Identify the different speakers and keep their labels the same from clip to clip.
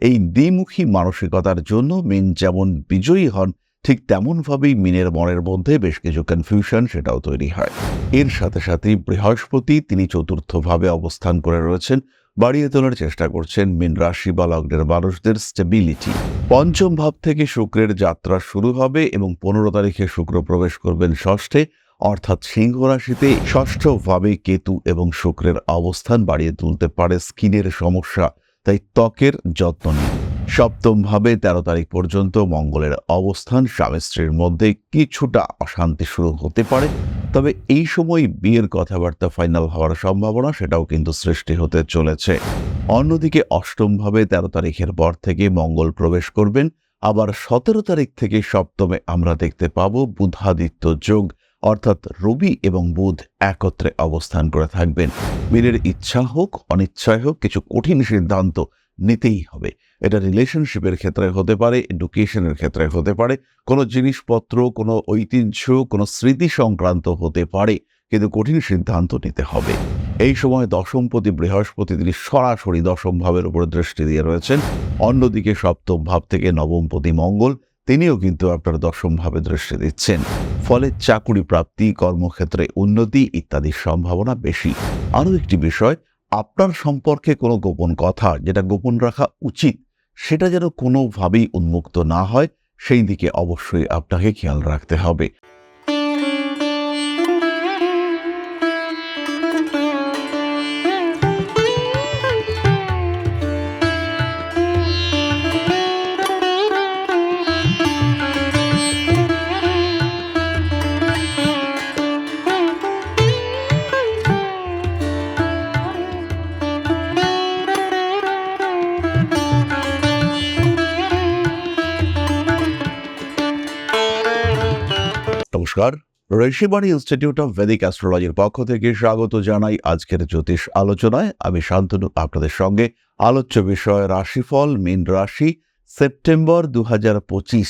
Speaker 1: এই দ্বিমুখী মানসিকতার জন্য মিন যেমন বিজয়ী হন, ঠিক তেমনভাবেই মিনের মনের মধ্যে বেশ কিছু কনফিউশন সেটাও তৈরি হয়। এর সাথে সাথে বৃহস্পতি তিনি চতুর্থভাবে অবস্থান করে রয়েছেন, বাড়িয়ে তোলার চেষ্টা করছেন মিন রাশি বা লগ্নের মানুষদের স্টেবিলিটি পঞ্চম ভাব থেকে শুক্রের যাত্রা শুরু হবে এবং পনেরো তারিখে শুক্র প্রবেশ করবেন ষষ্ঠে, অর্থাৎ সিংহ রাশিতে। ষষ্ঠভাবে কেতু এবং শুক্রের অবস্থান বাড়িয়ে তুলতে পারে স্কিনের সমস্যা। তাই ত্বকের যত্ন নিন। সপ্তম ভাবে তেরো তারিখ পর্যন্ত মঙ্গলের অবস্থান স্বামী স্ত্রীর মধ্যে কিছুটা অশান্তি শুরু হতে পারে। তবে এই সময় বিয়ের কথাবার্তা ফাইনাল হওয়ার সম্ভাবনা সেটাও কিন্তু সৃষ্টি হতে চলেছে। অন্যদিকে অষ্টম ভাবে তেরো তারিখের পর থেকে মঙ্গল প্রবেশ করবেন। আবার সতেরো তারিখ থেকে সপ্তমে আমরা দেখতে পাব বুধাদিত্য যোগ। অর্থাৎ রবি এবং বুধ একত্রে অবস্থান করে থাকবেন। বীরের ইচ্ছা হোক, অনিচ্ছায় হোক, কিছু কঠিন সিদ্ধান্ত নিতেই হবে। এটা রিলেশনশিপের ক্ষেত্রে হতে পারে, এডুকেশনের ক্ষেত্রে হতে পারে, কোনো জিনিসপত্র, কোনো ঐতিহ্য, কোনো স্মৃতি সংক্রান্ত হতে পারে, কিন্তু কঠিন সিদ্ধান্ত নিতে হবে। এই সময় দশমপতি, বৃহস্পতি তিনি সরাসরি দশম ভাবের উপর দৃষ্টি দিয়ে রয়েছেন। অন্যদিকে সপ্তম ভাব থেকে নবমপতি মঙ্গল তিনিও কিন্তু আপনার দশমভাবে দৃষ্টি দিচ্ছেন। ফলে চাকুরি প্রাপ্তি, কর্মক্ষেত্রে উন্নতি ইত্যাদির সম্ভাবনা বেশি। আরও একটি বিষয়, আপনার সম্পর্কে কোনো গোপন কথা যেটা গোপন রাখা উচিত, সেটা যেন কোনোভাবেই উন্মুক্ত না হয়, সেই দিকে অবশ্যই আপনাকে খেয়াল রাখতে হবে। নমস্কার। ঋষিবাণী ইনস্টিটিউট অফ ভেদিক অ্যাস্ট্রোলজির পক্ষ থেকে স্বাগত জানাই আজকের জ্যোতিষ আলোচনায়। আমি শান্তনু, আপনাদের সঙ্গে আলোচ্য বিষয় রাশিফল, মীন রাশি, সেপ্টেম্বর দু হাজার পঁচিশ,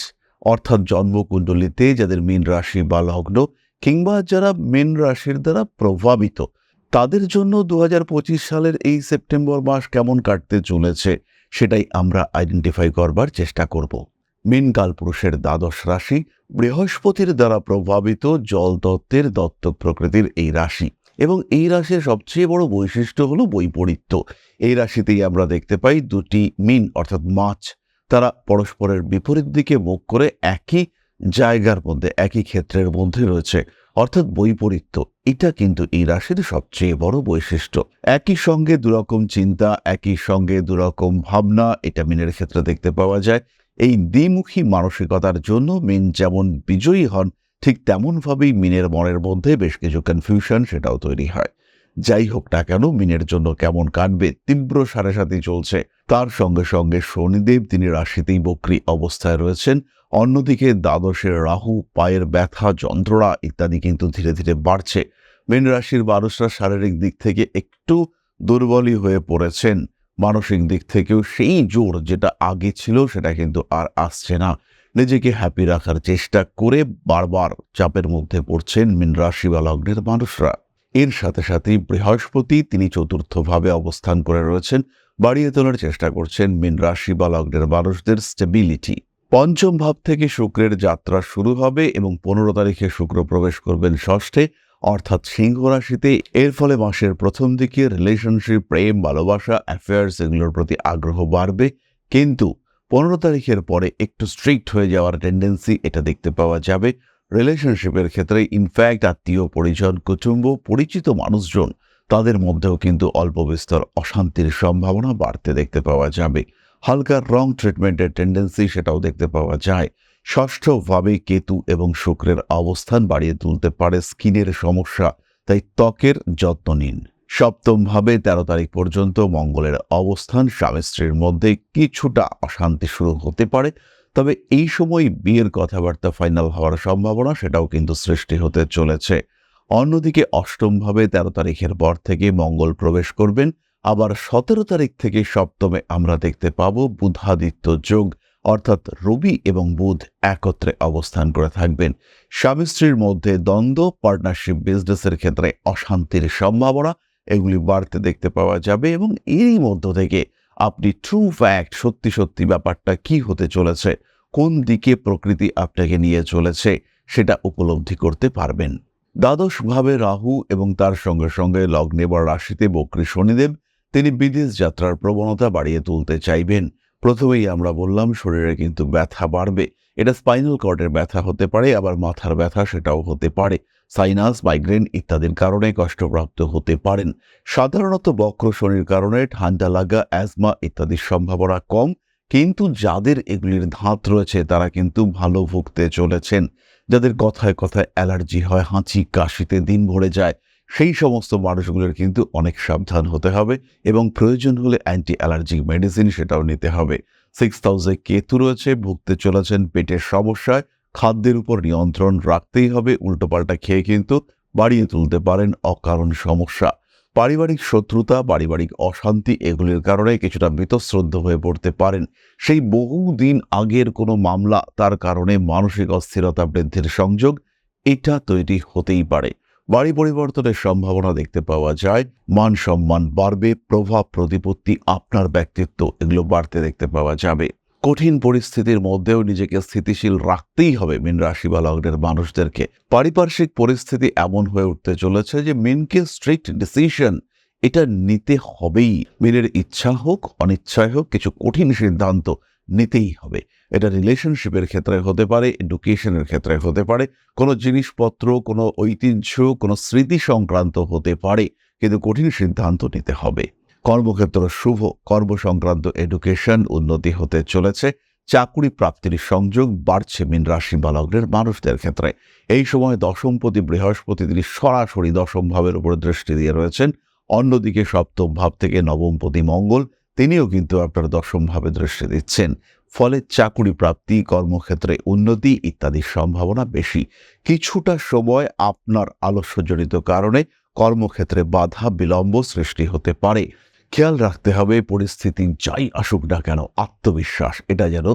Speaker 1: অর্থাৎ জন্মকুণ্ডলিতে যাদের মীন রাশি বা লগ্ন, কিংবা যারা মীন রাশির দ্বারা প্রভাবিত, তাদের জন্য দু হাজার পঁচিশ সালের এই সেপ্টেম্বর মাস কেমন কাটতে চলেছে, সেটাই আমরা আইডেন্টিফাই করবার চেষ্টা করব। মীন কালপুরুষের দ্বাদশ রাশি বৃহস্পতির দ্বারা প্রভাবিত জল তত্ত্বের দত্তক প্রকৃতির এই রাশি। এবং এই রাশির সবচেয়ে বড় বৈশিষ্ট্য হলো বৈপরীত্য। এই রাশিতেই আমরা দেখতে পাই দুটি মিন, অর্থাৎ মাছ, তারা পরস্পরের বিপরীত দিকে মুখ করে একই জায়গার মধ্যে, একই ক্ষেত্রের মধ্যে রয়েছে। অর্থাৎ বৈপরীত্য, এটা কিন্তু এই রাশির সবচেয়ে বড় বৈশিষ্ট্য। একই সঙ্গে দুরকম চিন্তা, একই সঙ্গে দুরকম ভাবনা, এটা মিনের ক্ষেত্রে দেখতে পাওয়া যায়। এই দ্বিমুখী মানসিকতার জন্য মিন যেমন বিজয়ী হন, ঠিক তেমনভাবেই মিনের মনের মধ্যে বেশ কিছু কনফিউশন সেটাও তৈরি হয়। যাই হোক না কেন, মিনের জন্য কেমন কাটবে তীব্র সাড়ে সাথে চলছে, তার সঙ্গে সঙ্গে শনিদেব তিনি রাশিতেই বক্রি অবস্থায় রয়েছেন, অন্যদিকে দ্বাদশের রাহু, পায়ের ব্যথা, যন্ত্রণা ইত্যাদি কিন্তু ধীরে ধীরে বাড়ছে। মীন রাশির মানুষরা শারীরিক দিক থেকে একটু দুর্বলই হয়ে পড়েছেন। মানসিক দিক থেকেও সেই জোর যেটা আগে ছিল, সেটা কিন্তু আর আসছে না। নিজেকে হ্যাপি রাখার চেষ্টা করে বারবার চাপের মধ্যে পড়ছেন মিন রাশি বা লগ্নের মানুষরা। এর সাথে সাথে বৃহস্পতি, তিনি চতুর্থভাবে অবস্থান করে রয়েছেন। বাড়িয়ে তোলার চেষ্টা করছেন মিন রাশি বা লগ্নের মানুষদের স্টেবিলিটি পঞ্চম ভাব থেকে শুক্রের যাত্রা শুরু হবে এবং পনেরো তারিখে শুক্র প্রবেশ করবেন ষষ্ঠে। অর্থাৎ সিংহ রাশিতে এর ফলে মাসের প্রথম দিকে রিলেশনশিপ প্রেম, ভালোবাসা অ্যাফেয়ার্স এগুলোর প্রতি আগ্রহ বাড়বে। কিন্তু পনেরো তারিখের পরে একটু স্ট্রিক্ট হয়ে যাওয়ার টেন্ডেন্সি এটা দেখতে পাওয়া যাবে। রিলেশনশিপের ক্ষেত্রে ইনফ্যাক্ট আত্মীয় পরিজন, কুটুম্ব, পরিচিত মানুষজন তাদের মধ্যেও কিন্তু অল্প বিস্তর অশান্তির সম্ভাবনা বাড়তে দেখতে পাওয়া যাবে। হালকা রং ট্রিটমেন্টের টেন্ডেন্সি সেটাও দেখতে পাওয়া যায়। ষষ্ঠভাবে কেতু এবং শুক্রের অবস্থান বাড়িয়ে তুলতে পারে স্কিনের সমস্যা, তাই ত্বকের যত্ন নিন। সপ্তম ভাবে তেরো তারিখ পর্যন্ত মঙ্গলের অবস্থান স্বামী স্ত্রীর মধ্যে কিছুটা অশান্তি শুরু হতে পারে, তবে এই সময় বিয়ের কথাবার্তা ফাইনাল হওয়ার সম্ভাবনা সেটাও কিন্তু সৃষ্টি হতে চলেছে। অন্যদিকে অষ্টম ভাবে তেরো তারিখের পর থেকে মঙ্গল প্রবেশ করবেন। আবার সতেরো তারিখ থেকে সপ্তমে আমরা দেখতে পাব বুধাদিত্য যোগ অর্থাৎ রবি এবং বুধ একত্রে অবস্থান করে থাকবেন। স্বামী স্ত্রীর মধ্যে দ্বন্দ্ব পার্টনারশিপ বিজনেসের ক্ষেত্রে অশান্তির সম্ভাবনা এগুলি বাড়তে দেখতে পাওয়া যাবে এবং এরই মধ্য থেকে আপনি ট্রু ফ্যাক্ট সত্যি সত্যি ব্যাপারটা কি হতে চলেছে, কোন দিকে প্রকৃতি আপনাকে নিয়ে চলেছে সেটা উপলব্ধি করতে পারবেন। দ্বাদশ ভাবে রাহু এবং তার সঙ্গে সঙ্গে লগ্নে বা রাশিতে বক্রী শনিদেব, তিনি বিদেশ যাত্রার প্রবণতা বাড়িয়ে তুলতে চাইবেন। প্রথমেই আমরা বললাম শরীরে কিন্তু ব্যথা বাড়বে। এটা স্পাইনাল কর্ডের ব্যথা হতে পারে, আবার মাথার ব্যথা সেটাও হতে পারে। সাইনাস, মাইগ্রেন ইত্যাদির কারণে কষ্টপ্রাপ্ত হতে পারেন। সাধারণত বক্র শনির কারণে ঠান্ডা লাগা, অ্যাজমা ইত্যাদির সম্ভাবনা কম, কিন্তু যাদের এগুলির ধাত রয়েছে তারা কিন্তু ভালো ভুগতে চলেছেন। যাদের কথায় কথায় অ্যালার্জি হয়, হাঁচি, কাশিতে দিন ভরে যায় সেই সমস্ত মানুষগুলোর কিন্তু অনেক সাবধান হতে হবে এবং প্রয়োজন হলে অ্যান্টি অ্যালার্জিক মেডিসিন সেটাও নিতে হবে। সিক্স হাউসে কেতু রয়েছে, ভুগতে চলেছেন পেটের সমস্যায়, খাদ্যের উপর নিয়ন্ত্রণ রাখতেই হবে, উল্টোপাল্টা খেয়ে কিন্তু বাড়িয়ে তুলতে পারেন অকারণ সমস্যা। পারিবারিক শত্রুতা, পারিবারিক অশান্তি এগুলির কারণে কিছুটা মৃতশ্রদ্ধ হয়ে পড়তে পারেন। সেই বহুদিন আগের কোনো মামলা, তার কারণে মানসিক অস্থিরতা বৃদ্ধির সংযোগ, এটা তৈরি হতেই পারে। বাড়ি পরিবর্তনের সম্ভাবনা দেখতে পাওয়া যায়। মান সম্মান বাড়বে, প্রভাব, প্রতিপত্তি আপনার ব্যক্তিত্ব এগুলো বাড়তে দেখতে পাওয়া যাবে। কঠিন পরিস্থিতির মধ্যেও নিজেকে স্থিতিশীল রাখতেই হবে মিন রাশি বা লগ্নের মানুষদেরকে। পারিপার্শ্বিক পরিস্থিতি এমন হয়ে উঠতে চলেছে যে মিনকে স্ট্রিক্ট ডিসিশন এটা নিতে হবেই। মিনের ইচ্ছা হোক, অনিচ্ছায় হোক, কিছু কঠিন সিদ্ধান্ত নিতেই হবে। এটা রিলেশনশিপের ক্ষেত্রে হতে পারে এডুকেশনের ক্ষেত্রে হতে পারে, কোনো জিনিসপত্র, কোনো ঐতিহ্য, কোনো স্মৃতি সংক্রান্ত হতে পারে, কিন্তু কঠিন সিদ্ধান্ত নিতে হবে। কর্মক্ষেত্র শুভ, কর্ম সংক্রান্ত এডুকেশন উন্নতি হতে চলেছে, চাকুরি প্রাপ্তির সংযোগ বাড়ছে মিন রাশি বা লগ্নের মানুষদের ক্ষেত্রে। এই সময় দশমপতি বৃহস্পতি তিনি সরাসরি দশম ভাবের উপর দৃষ্টি দিয়ে রয়েছেন। অন্যদিকে সপ্তম ভাব থেকে নবমপতি মঙ্গল, তিনিও কিন্তু আপনার দশম ভাবে দৃষ্টি দিচ্ছেন। ফলে চাকুরি প্রাপ্তি, কর্মক্ষেত্রে উন্নতি ইত্যাদির সম্ভাবনা বেশি। কিছুটা সময় আপনার আলস্যজনিত কারণে কর্মক্ষেত্রে বাধা, বিলম্ব সৃষ্টি হতে পারে। খেয়াল রাখতে হবে, পরিস্থিতি যাই আসুক না কেন, আত্মবিশ্বাস, এটা যেন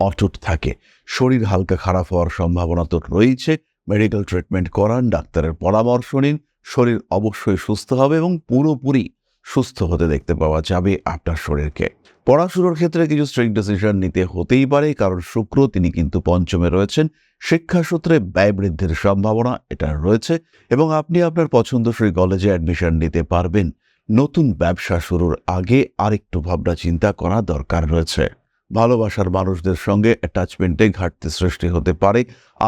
Speaker 1: অটুট থাকে। শরীর হালকা খারাপ হওয়ার সম্ভাবনা তো রয়েছে। মেডিকেল ট্রিটমেন্ট করান, ডাক্তারের পরামর্শ নিন। শরীর অবশ্যই সুস্থ হবে এবং পুরোপুরি সুস্থ হতে দেখতে পাওয়া যাবে আপনার শরীরকে। পড়াশুনোর ক্ষেত্রে কিছু স্ট্রিক্ট ডিসিশন নিতে হতেই পারে, কারণ শুক্র তিনি কিন্তু পঞ্চমে রয়েছেন। শিক্ষাসূত্রে ব্যয় বৃদ্ধির সম্ভাবনা এটা রয়েছে এবং আপনি আপনার পছন্দসই কলেজে অ্যাডমিশন নিতে পারবেন। নতুন ব্যবসা শুরুর আগে আরেকটু ভাবনা চিন্তা করা দরকার রয়েছে। ভালোবাসার মানুষদের সঙ্গে অ্যাটাচমেন্টে ঘাটতি সৃষ্টি হতে পারে।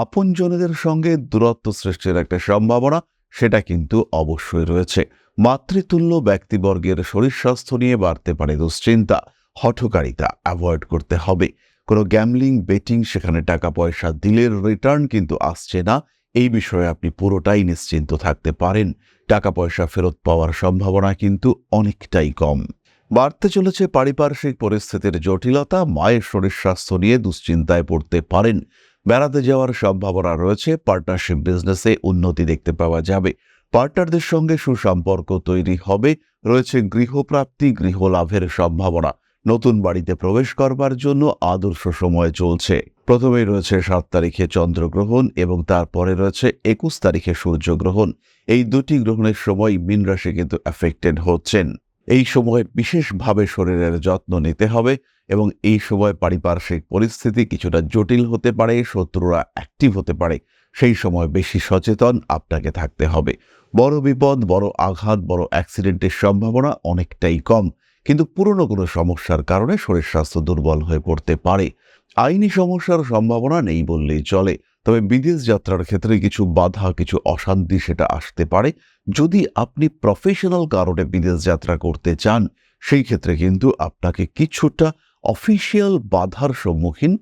Speaker 1: আপনজনেদের সঙ্গে দূরত্ব সৃষ্টির একটা সম্ভাবনা সেটা কিন্তু অবশ্যই রয়েছে। মাতৃতুল্য ব্যক্তিবর্গের শরীর স্বাস্থ্য নিয়ে বাড়তে পারে দুশ্চিন্তা। হঠকারিতা অ্যাভয়েড করতে হবে। কোনো গ্যামলিং বেটিং সেখানে টাকা পয়সা দিলের রিটার্ন কিন্তু আসছে না। এই বিষয়ে আপনি পুরোটাই নিশ্চিন্ত থাকতে পারেন। টাকা পয়সা ফেরত পাওয়ার সম্ভাবনা কিন্তু অনেকটাই কম। বাড়তে চলেছে পারিপার্শ্বিক পরিস্থিতির জটিলতা, মায়ের শরীর স্বাস্থ্য নিয়ে দুশ্চিন্তায় পড়তে পারেন। বেড়াতে যাওয়ার সম্ভাবনা রয়েছে পার্টনারশিপ বিজনেসে উন্নতি দেখতে পাওয়া যাবে। পার্টনারদের সঙ্গে সুসম্পর্ক তৈরি হবে, রয়েছে গৃহপ্রাপ্তি গৃহ লাভের সম্ভাবনা। নতুন বাড়িতে প্রবেশ করবার জন্য আদর্শ সময় চলছে। প্রথমেই রয়েছে সাত তারিখে চন্দ্রগ্রহণ এবং তারপরে রয়েছে একুশ তারিখে সূর্যগ্রহণ। এই দুটি গ্রহণের সময় মিন রাশি কিন্তু অ্যাফেক্টেড হচ্ছেন। এই সময় বিশেষভাবে শরীরের যত্ন নিতে হবে এবং এই সময় পারিপার্শ্বিক পরিস্থিতি কিছুটা জটিল হতে পারে, শত্রুরা অ্যাক্টিভ হতে পারে। সেই সময় বেশি সচেতন আপনাকে থাকতে হবে। বড় বিপদ, বড় আঘাত, বড় অ্যাক্সিডেন্টের সম্ভাবনা অনেকটাই কম। কিন্তু পুরনো কোনো সমস্যার কারণে শরীর স্বাস্থ্য দুর্বল হয়ে পড়তে পারে। আইনি সমস্যার সম্ভাবনা নেই বললেই চলে, তবে বিদেশ যাত্রার ক্ষেত্রে কিছু বাধা, কিছু অশান্তি সেটা আসতে পারে। যদি আপনি প্রফেশনাল কারণে বিদেশ যাত্রা করতে চান, সেই ক্ষেত্রে কিন্তু আপনাকে কিছুটা অফিসিয়াল বাধার সম্মুখীন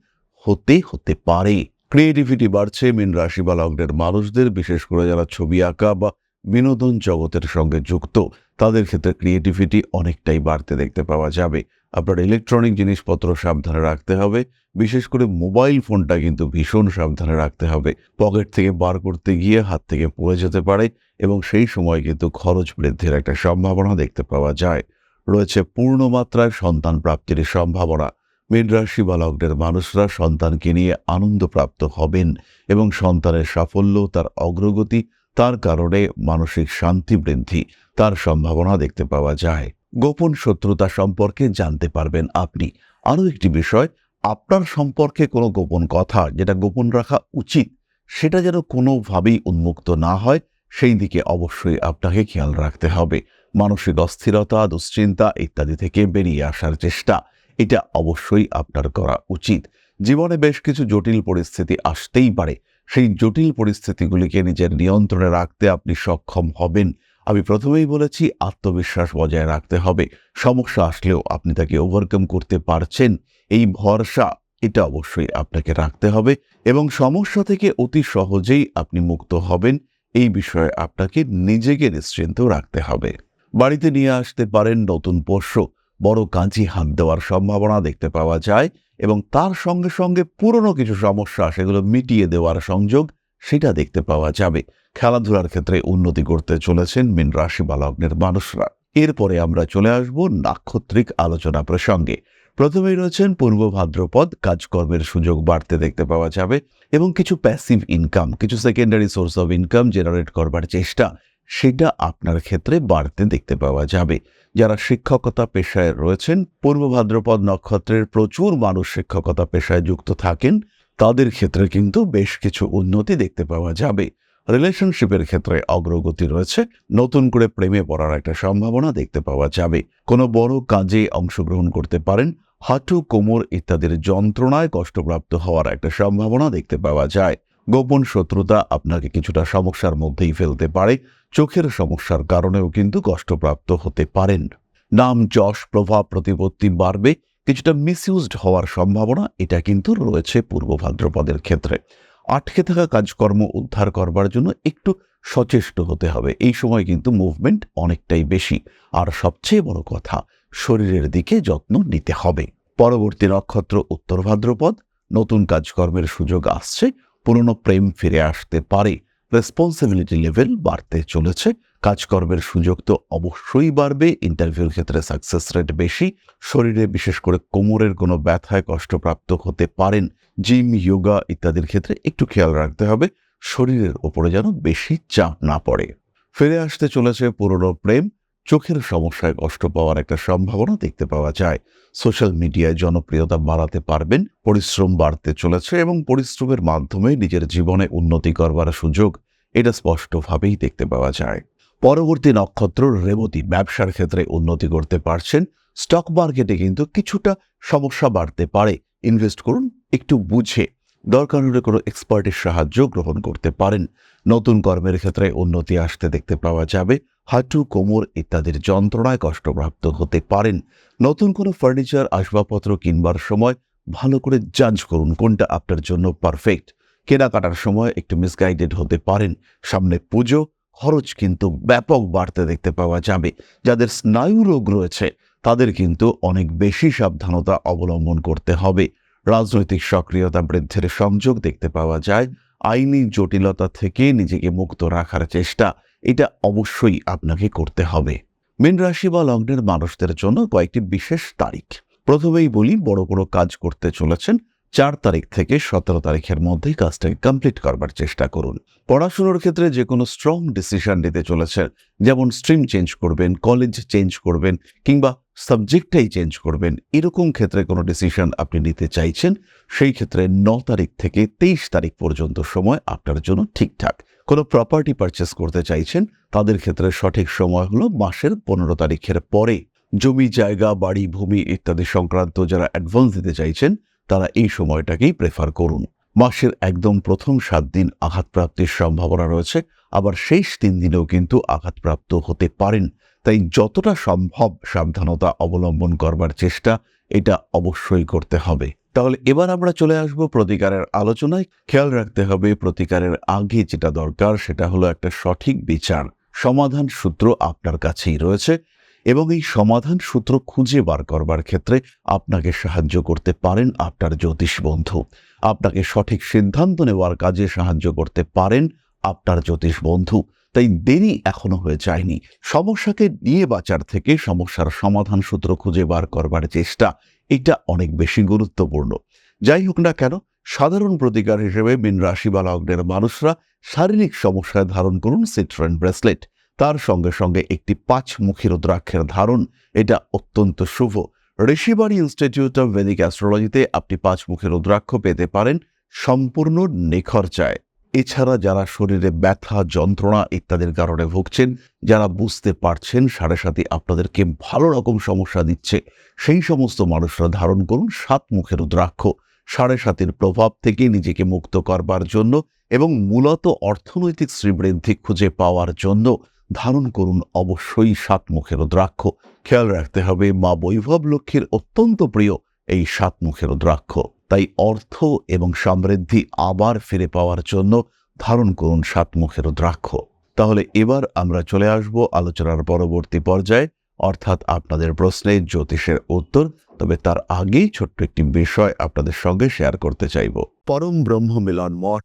Speaker 1: হতে হতে পারে। ক্রিয়েটিভিটি বাড়ছে, মিন রাশি বা লগ্নের মানুষদের, বিশেষ করে যারা ছবি আঁকা বা বিনোদন জগতের সঙ্গে যুক্ত। তাদের ক্ষেত্রে ক্রিয়েটিভিটি অনেকটাই বাড়তে দেখতে পাওয়া যাবে। আপনার ইলেকট্রনিক জিনিসপত্র সাবধানে রাখতে হবে, বিশেষ করে মোবাইল ফোনটা কিন্তু ভীষণ সাবধানে রাখতে হবে। পকেট থেকে বার করতে গিয়ে হাত থেকে পড়ে যেতে পারে এবং সেই সময় কিন্তু খরচ বৃদ্ধির একটা সম্ভাবনা দেখতে পাওয়া যায়। রয়েছে পূর্ণমাত্রায় সন্তান প্রাপ্তির সম্ভাবনা। মীন রাশি মানুষরা সন্তানকে নিয়ে আনন্দপ্রাপ্ত হবেন এবং সন্তানের সাফল্য, তার অগ্রগতি, তার কারণে মানসিক শান্তি বৃদ্ধি তার সম্ভাবনা দেখতে পাওয়া যায়। গোপন শত্রুতা সম্পর্কে জানতে পারবেন আপনি। আরও একটি বিষয়, আপনার সম্পর্কে কোনো গোপন কথা যেটা গোপন রাখা উচিত, সেটা যেন কোনোভাবেই উন্মুক্ত না হয়, সেই দিকে অবশ্যই আপনাকে খেয়াল রাখতে হবে। মানসিক অস্থিরতা, দুশ্চিন্তা ইত্যাদি থেকে বেরিয়ে আসার চেষ্টা, এটা অবশ্যই আপনার করা উচিত। জীবনে বেশ কিছু জটিল পরিস্থিতি আসতেই পারে। সেই জটিল পরিস্থিতিগুলিকে নিজের নিয়ন্ত্রণে রাখতে আপনি সক্ষম হবেন। আমি প্রথমেই বলেছি, আত্মবিশ্বাস বজায় রাখতে হবে। সমস্যা আসলেও আপনি তাকে ওভারকাম করতে পারছেন। এই ভরসা, এটা অবশ্যই আপনাকে রাখতে হবে এবং সমস্যা থেকে অতি সহজেই আপনি মুক্ত হবেন। এই বিষয়ে আপনাকে নিজেকে নিশ্চিন্ত রাখতে হবে। বাড়িতে নিয়ে আসতে পারেন নতুন পোষ্য। বড় কাঁচি হাত দেওয়ার সম্ভাবনা দেখতে পাওয়া যায় এবং তার সঙ্গে সঙ্গে পুরনো কিছু সমস্যা, সেগুলো মিটিয়ে দেওয়ার সংযোগ সেটা দেখতে পাওয়া যাবে। খেলাধুলার ক্ষেত্রে উন্নতি করতে চলেছেন মিন রাশি বা লগ্নের মানুষরা এরপরে আমরা চলে আসব নাক্ষত্রিক আলোচনা প্রসঙ্গে। প্রথমেই রয়েছেন পূর্ব ভাদ্রপদ, কাজকর্মের সুযোগ বাড়তে দেখতে পাওয়া যাবে এবং কিছু প্যাসিভ ইনকাম কিছু secondary source of income generate করবার চেষ্টা, সেটা আপনার ক্ষেত্রে বাড়তে দেখতে পাওয়া যাবে। যারা শিক্ষকতা পেশায় রয়েছেন, পূর্ব ভাদ্রপদ নক্ষত্রের প্রচুর মানুষ শিক্ষকতা পেশায় যুক্ত থাকেন। তাদের ক্ষেত্রে কিন্তু বেশ কিছু উন্নতি দেখতে পাওয়া যাবে। রিলেশনশিপের ক্ষেত্রে অগ্রগতি রয়েছে, নতুন করে প্রেমে পড়ার একটা সম্ভাবনা দেখতে পাওয়া যাবে। কোনো বড় কাজে অংশগ্রহণ করতে পারেন, হাঁটু, কোমর ইত্যাদির যন্ত্রণায় কষ্টপ্রাপ্ত হওয়ার একটা সম্ভাবনা দেখতে পাওয়া যায়। গোপন শত্রুতা আপনাকে কিছুটা সমস্যার মধ্যেই ফেলতে পারে, চোখের সমস্যার কারণেও কিন্তু কষ্টপ্রাপ্ত হতে পারেন। নাম যশ, প্রভাব, প্রতিপত্তি বাড়বে কিছুটা মিসইউজড হওয়ার সম্ভাবনা, এটা কিন্তু রয়েছে পূর্ব ভাদ্রপদের ক্ষেত্রে। আটকে থাকা কাজকর্ম উদ্ধার করবার জন্য একটু সচেষ্ট হতে হবে। এই সময় কিন্তু মুভমেন্ট অনেকটাই বেশি। আর সবচেয়ে বড় কথা, শরীরের দিকে যত্ন নিতে হবে। পরবর্তী নক্ষত্র উত্তর ভাদ্রপদ, নতুন কাজকর্মের সুযোগ আসছে, পুরনো প্রেম ফিরে আসতে পারে। রেসপন্সিবিলিটি লেভেল বাড়তে চলেছে। কাজকর্মের সুযোগ তো অবশ্যই বাড়বে ইন্টারভিউর ক্ষেত্রে সাকসেস রেট বেশি, শরীরে বিশেষ করে কোমরের কোনো ব্যথায় কষ্টপ্রাপ্ত হতে পারেন জিম যোগা ইত্যাদির ক্ষেত্রে একটু খেয়াল রাখতে হবে, শরীরের ওপরে যেন বেশি চাপ না পড়ে। ফিরে আসতে চলেছে পুরনো প্রেম, চোখের সমস্যায় কষ্ট পাওয়ার একটা সম্ভাবনা দেখতে পাওয়া যায়। সোশ্যাল মিডিয়ায় জনপ্রিয়তা বাড়াতে পারবেন, পরিশ্রম বাড়তে চলেছে এবং পরিশ্রমের মাধ্যমে নিজের জীবনে উন্নতি করবার সুযোগ, এটা স্পষ্টভাবেই দেখতে পাওয়া যায়। পরবর্তী নক্ষত্র রেবতী ব্যবসার ক্ষেত্রে উন্নতি করতে পারছেন। স্টক মার্কেটে কিন্তু কিছুটা সমস্যা বাড়তে পারে। ইনভেস্ট করুন, একটু বুঝে। দরকার হলে কোনো এক্সপার্টের সাহায্য গ্রহণ করতে পারেন। নতুন কর্মের ক্ষেত্রে উন্নতি আসতে দেখতে পাওয়া যাবে। হাঁটু, কোমর ইত্যাদির যন্ত্রণায় কষ্টপ্রাপ্ত হতে পারেন। নতুন কোনো ফার্নিচার, আসবাবপত্র কিনবার সময় ভালো করে জাজ করুন কোনটা আপনার জন্য পারফেক্ট। কেনাকাটার সময় একটু মিসগাইডেড হতে পারেন। সামনে পুজো খরচ কিন্তু ব্যাপক বাড়তে দেখতে পাওয়া যাবে। যাদের স্নায়ু রোগ রয়েছে, তাদের কিন্তু অনেক বেশি সাবধানতা অবলম্বন করতে হবে। রাজনৈতিক সক্রিয়তা বৃদ্ধির সংযোগ দেখতে পাওয়া যায়। আইনি জটিলতা থেকে নিজেকে মুক্ত রাখার চেষ্টা, এটা অবশ্যই আপনাকে করতে হবে। মীন রাশি বা লগ্নের মানুষদের জন্য কয়েকটি বিশেষ তারিখ। প্রথমেই বলি, বড় বড় কাজ করতে চলেছেন চার তারিখ থেকে সতেরো তারিখের মধ্যেই কাজটাকে কমপ্লিট করবার চেষ্টা করুন। পড়াশুনোর ক্ষেত্রে যে কোনো স্ট্রং ডিসিশন নিতে চলেছেন যেমন স্ট্রিম চেঞ্জ করবেন কলেজ চেঞ্জ করবেন, কিংবা সাবজেক্টটাই চেঞ্জ করবেন, এরকম ক্ষেত্রে কোনো ডিসিশন আপনি নিতে চাইছেন, সেই ক্ষেত্রে ন তারিখ থেকে তেইশ তারিখ পর্যন্ত সময় আপনার জন্য ঠিকঠাক। কোনো প্রপার্টি পারচেস করতে চাইছেন, তাদের ক্ষেত্রে সঠিক সময় হলো মাসের পনেরো তারিখের পরে। জমি, জায়গা, বাড়ি, ভূমি ইত্যাদি সংক্রান্ত যারা অ্যাডভান্স দিতে চাইছেন তারা এই সময়টাকেই প্রেফার করুন। মাসের একদম প্রথম সাত দিন আঘাতপ্রাপ্তির সম্ভাবনা রয়েছে, আবার শেষ তিন দিনেও কিন্তু আঘাতপ্রাপ্ত হতে পারেন। তাই যতটা সম্ভব সাবধানতা অবলম্বন করবার চেষ্টা, এটা অবশ্যই করতে হবে। তাহলে এবার আমরা চলে আসব প্রতিকারের আলোচনায়। খেয়াল রাখতে হবে, প্রতিকারের আগে যেটা দরকার সেটা হলো একটা সঠিক বিচার। সমাধান সূত্র আপনার কাছেই রয়েছে। এবং এই সমাধান সূত্র খুঁজে বার করবার ক্ষেত্রে আপনাকে সাহায্য করতে পারেন আপনার জ্যোতিষ বন্ধু। আপনাকে সঠিক সিদ্ধান্ত নেওয়ার কাজে সাহায্য করতে পারেন আপনার জ্যোতিষ বন্ধু। তাই দেরি এখনও হয়ে যায়নি। সমস্যাকে নিয়ে বাঁচার থেকে সমস্যার সমাধান সূত্র খুঁজে বার করবার চেষ্টা, এটা অনেক বেশি গুরুত্বপূর্ণ। যাই হোক না কেন, সাধারণ প্রতিকার হিসেবে মিন রাশি বা লগ্নের মানুষরা শারীরিক সমস্যায় ধারণ করুন সিট্রেন ব্রেসলেট তার সঙ্গে সঙ্গে একটি পাঁচ পাঁচমুখী রুদ্রাক্ষের ধারণ। এটা অত্যন্ত শুভ। ঋষিবাড়ি ইনস্টিটিউট অফ ভেদিক অ্যাস্ট্রোলজিতে আপনি পাঁচমুখী রুদ্রাক্ষ পেতে পারেন সম্পূর্ণ নিখরচায় এছাড়া যারা শরীরে ব্যথা, যন্ত্রণা ইত্যাদির কারণে ভুগছেন, যারা বুঝতে পারছেন সাড়ে সাথে আপনাদেরকে ভালো রকম সমস্যা দিচ্ছে, সেই সমস্ত মানুষরা ধারণ করুন সাত মুখের রুদ্রাক্ষ। সাড়ে সাতের প্রভাব থেকে নিজেকে মুক্ত করবার জন্য এবং মূলত অর্থনৈতিক শ্রীবৃদ্ধি খুঁজে পাওয়ার জন্য ধারণ করুন অবশ্যই সাত মুখের দ্রাক্ষ খেয়াল রাখতে হবে, মা বৈভব লক্ষ্মীর অত্যন্ত প্রিয় এই সাত মুখের দ্রাক্ষ তাই অর্থ এবং সমৃদ্ধি আবার ফিরে পাওয়ার জন্য ধারণ করুন সাত মুখের দ্রাক্ষ তাহলে এবার আমরা চলে আসব আলোচনার পরবর্তী পর্যায়ে, অর্থাৎ আপনাদের প্রশ্নে জ্যোতিষের উত্তর, তবে তার আগেই ছোট্ট একটি বিষয় আপনাদের সঙ্গে শেয়ার করতে চাইব। পরম ব্রহ্ম মিলন মঠ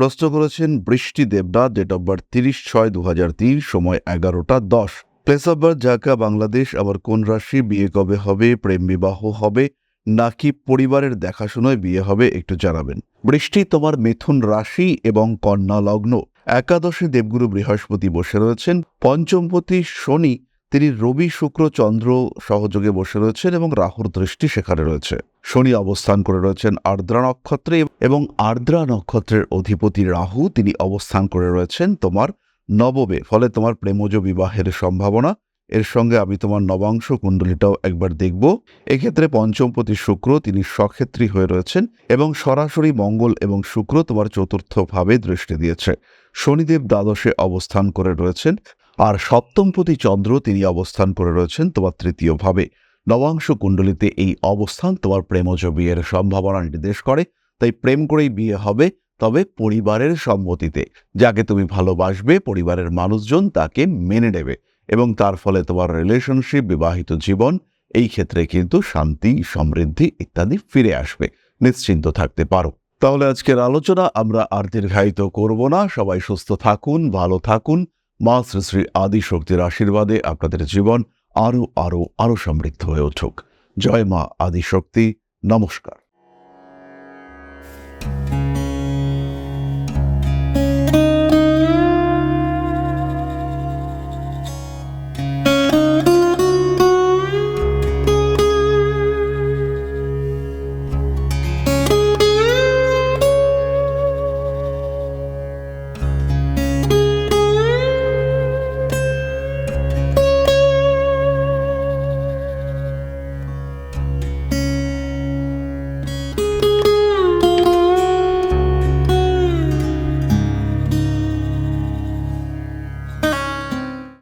Speaker 1: প্রশ্ন করেছেন বৃষ্টি দেবনাথ, ডেট অফ বার্থ তিরিশ ছয় দু হাজার তিন, সময় এগারোটা দশ। Place of birth, Dhaka, Bangladesh, আবার কোন রাশি, বিয়ে কবে হবে, প্রেম বিবাহ হবে, নাকি পরিবারের দেখাশোনায় বিয়ে হবে, একটু জানাবেন। বৃষ্টি তোমার মিথুন রাশি এবং কন্যা লগ্ন। একাদশে দেবগুরু বৃহস্পতি বসে রয়েছেন, পঞ্চমপতি শনি, তিনি রবি, শুক্র, চন্দ্র সহযোগে বসে রয়েছেন এবং রাহুর দৃষ্টি সেখানে রয়েছে। শনি অবস্থান করে রয়েছেন আর্দ্রা নক্ষত্রে এবং আর্দ্রা নক্ষত্রের অধিপতি রাহু, তিনি অবস্থান করে রয়েছেন তোমার নবমে। ফলে তোমার প্রেমজ বিবাহের সম্ভাবনা, এর সঙ্গে আমি তোমার নবাংশ কুণ্ডলিটাও একবার দেখব। এক্ষেত্রে পঞ্চমপতি শুক্র, তিনি সক্ষেত্রী হয়ে রয়েছেন এবং সরাসরি মঙ্গল এবং শুক্র তোমার চতুর্থভাবে দৃষ্টি দিয়েছে। শনিদেব দ্বাদশে অবস্থান করে রয়েছেন আর সপ্তমপতি চন্দ্র, তিনি অবস্থান করে রয়েছেন তোমার তৃতীয় ভাবে নবাংশ কুণ্ডলিতে এই অবস্থান তোমার প্রেমজ বিয়ের সম্ভাবনা নির্দেশ করে, তাই প্রেম করেই বিয়ে হবে, তবে পরিবারের সম্মতিতে। যাকে তুমি ভালোবাসবে, পরিবারের মানুষজন তাকে মেনে নেবে এবং তার ফলে তোমার রিলেশনশিপ বিবাহিত জীবন, এই ক্ষেত্রে কিন্তু শান্তি, সমৃদ্ধি ইত্যাদি ফিরে আসবে। নিশ্চিন্ত থাকতে পারো। তাহলে আজকের আলোচনা আমরা আর দীর্ঘায়িত করব না। সবাই সুস্থ থাকুন, ভালো থাকুন। মা শ্রী শ্রী আদি শক্তির আশীর্বাদে আপনাদের জীবন আরও আরও আরও সমৃদ্ধ হয়ে উঠুক। জয় মা আদিশক্তি। নমস্কার।